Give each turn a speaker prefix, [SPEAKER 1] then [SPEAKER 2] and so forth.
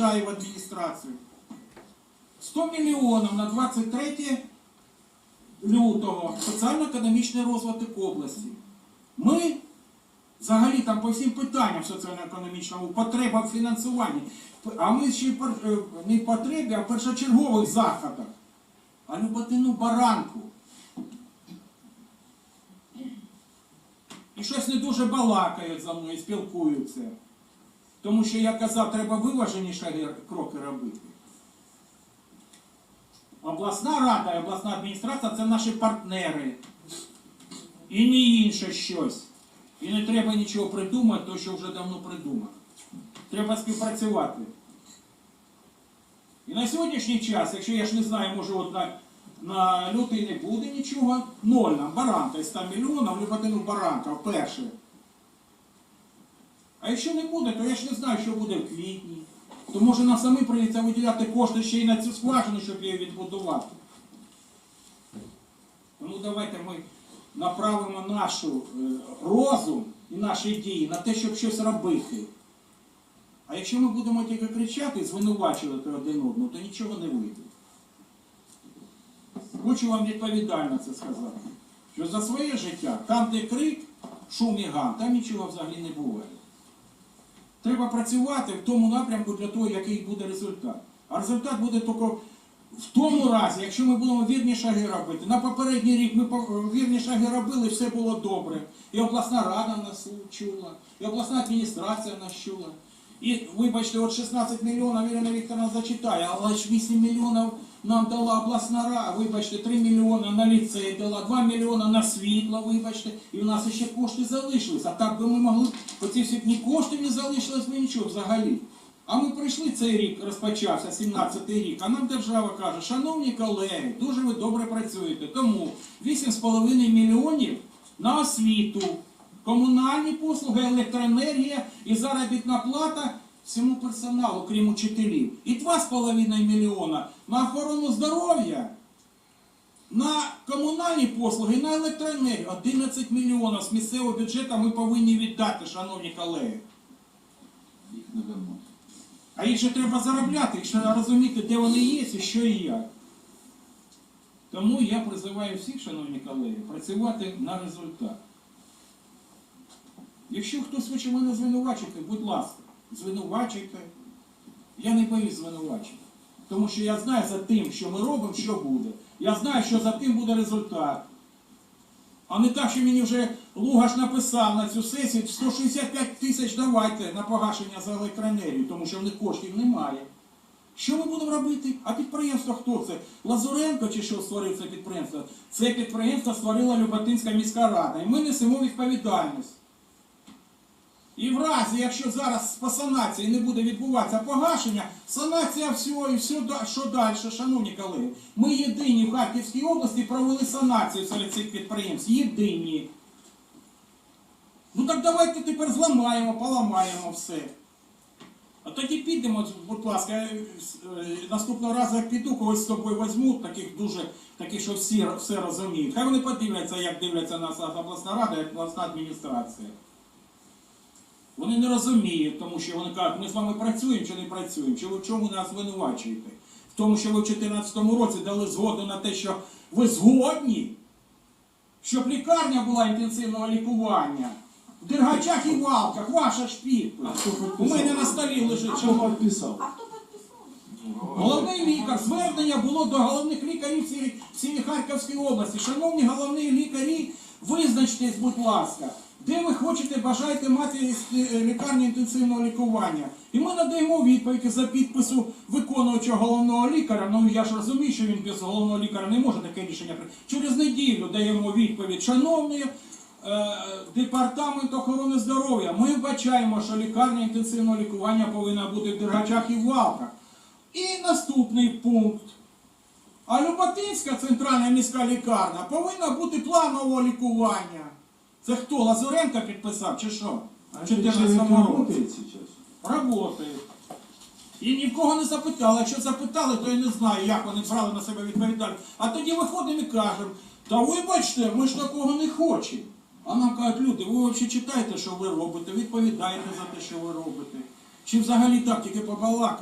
[SPEAKER 1] приїжджає в адміністрацію. 100 мільйонів на 23 лютого соціально-економічний розвиток області. Ми взагалі там по всім питанням соціально-економічному, в фінансуванні. А ми ще е, не в потребі, а в першочергових заходах. А Люботину баранку. І щось не дуже балакають за мною, спілкуються. Тому що я казав, треба виважені кроки робити. Обласна рада і обласна адміністрація це наші партнери. І не інше щось. І не треба нічого придумати, то що вже давно придумано. Треба співпрацювати. І на сьогоднішній час, якщо я ж не знаю, може от на, на лютий не буде нічого, ноль нам баранка із 100 мільйонів, Люботину баранка вперше. А якщо не буде, то я ж не знаю, що буде в квітні. То може нам самі прийдеться виділяти кошти ще й на цю скважину, щоб її відбудувати. Тому давайте ми направимо нашу е, розум і наші дії на те, щоб щось робити. А якщо ми будемо тільки кричати і звинувачувати один одного, то нічого не вийде. Хочу вам відповідально це сказати. Що за своє життя, там, де крик, шум і гам, там нічого взагалі не буває. Треба працювати в тому напрямку для того, який буде результат. А результат буде тільки в тому разі, якщо ми будемо вірні шаги робити. На попередній рік ми вірні шаги робили, все було добре. І обласна рада нас чула, і обласна адміністрація нас чула. І вибачте, от 16 мільйонів Ірина Вікторовна зачитає, але ж 8 мільйонів нам дала обласна рада, вибачте, 3 мільйони на ліцей дала, 2 мільйони на світло, вибачте, і в нас ще кошти залишились. А так би ми могли, оці всі ні коштів не залишилось, ні нічого взагалі. А ми прийшли цей рік, розпочався 17-й рік, а нам держава каже, шановні колеги, дуже ви добре працюєте, тому 8,5 мільйонів на освіту, комунальні послуги, електроенергія і заробітна плата всьому персоналу, крім учителів. І 2,5 мільйона на охорону здоров'я, на комунальні послуги, на електроенергію. 11 мільйонів з місцевого бюджету ми повинні віддати, шановні колеги.
[SPEAKER 2] Їх не дамо.
[SPEAKER 1] А їх же треба заробляти, їх ще розуміти, де вони є і що і як. Тому я призиваю всіх, шановні колеги, працювати на результат. Якщо хтось хоче мене звинувачити, будь ласка, звинувачуйте. Я не боюсь звинувачення. Тому що я знаю за тим, що ми робимо, що буде. Я знаю, що за тим буде результат. А не так, що мені вже Лугаш написав на цю сесію 165 тисяч давайте на погашення за електроенергію, тому що в них коштів немає. Що ми будемо робити? А підприємство хто це? Лазуренко чи що створив це підприємство? Це підприємство створила Люботинська міська рада. І ми несемо відповідальність. І в разі, якщо зараз по санації не буде відбуватися погашення, санація всього і все, що далі, шановні колеги. Ми єдині в Харківській області провели санацію серед цих підприємств. Єдині. Ну так давайте тепер зламаємо, поламаємо все. А тоді підемо, будь ласка, я, е, наступного разу як піду, когось з собою візьму, таких дуже, таких, що всі все розуміють. Хай вони подивляться, як дивляться нас обласна рада, як обласна адміністрація. Вони не розуміють, тому що вони кажуть, ми з вами працюємо чи не працюємо, чи ви в чому нас звинувачуєте? В тому, що ви в 2014 році дали згоду на те, що ви згодні, щоб лікарня була інтенсивного лікування. В Дергачах і Валках, ваша ж підпис. У мене на столі лежить.
[SPEAKER 2] Хто підписав?
[SPEAKER 3] А хто підписав?
[SPEAKER 1] Головний лікар, звернення було до головних лікарів всієї Харківської області. Шановні головні лікарі, визначтесь, будь ласка, де ви хочете, бажаєте мати е, лікарню інтенсивного лікування. І ми надаємо відповідь за підпису виконуючого головного лікаря. Ну я ж розумію, що він без головного лікаря не може таке рішення прийняти. Через неділю даємо відповідь. Шановні е, департамент охорони здоров'я, ми вбачаємо, що лікарня інтенсивного лікування повинна бути в Дергачах і в Валках. І наступний пункт. А Люботинська центральна міська лікарня повинна бути планового лікування. Це хто? Лазуренко підписав чи що?
[SPEAKER 2] А
[SPEAKER 1] 14
[SPEAKER 2] человек
[SPEAKER 1] році. Работає. І ні в кого не запитали. Якщо запитали, то я не знаю, як вони брали на себе відповідальність. А тоді виходимо і кажемо, та вибачте, ми ж такого не хочемо. А нам кажуть, люди, ви взагалі читаєте, що ви робите, відповідаєте за те, що ви робите. Чи взагалі так, тільки побалакати.